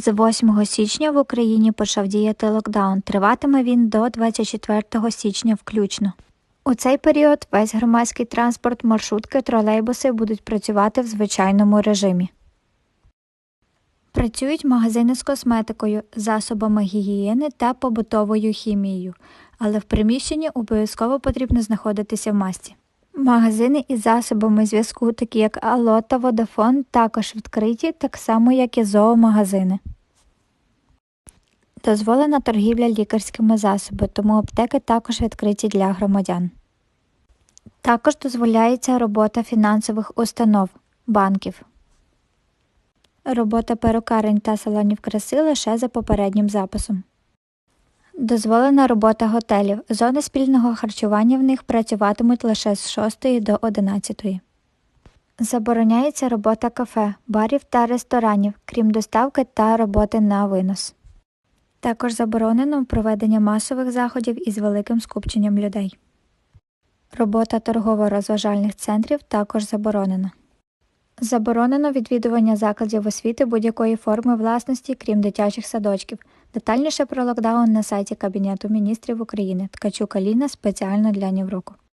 З 8 січня в Україні почав діяти локдаун. Триватиме він до 24 січня включно. У цей період весь громадський транспорт, маршрутки, тролейбуси будуть працювати в звичайному режимі. Працюють магазини з косметикою, засобами гігієни та побутовою хімією, але в приміщенні обов'язково потрібно знаходитися в масці. Магазини із засобами зв'язку, такі як Алло та Водафон, також відкриті, так само як і зоомагазини. Дозволена торгівля лікарськими засобами, тому аптеки також відкриті для громадян. Також дозволяється робота фінансових установ, банків. Робота перукарень та салонів краси лише за попереднім записом. Дозволена робота готелів. Зони спільного харчування в них працюватимуть лише з 6 до 11. Забороняється робота кафе, барів та ресторанів, крім доставки та роботи на винос. Також заборонено проведення масових заходів із великим скупченням людей. Робота торгово-розважальних центрів також заборонена. Заборонено відвідування закладів освіти будь-якої форми власності, крім дитячих садочків. Детальніше про локдаун на сайті Кабінету міністрів України Ткачук Аліна спеціально для Нівроку.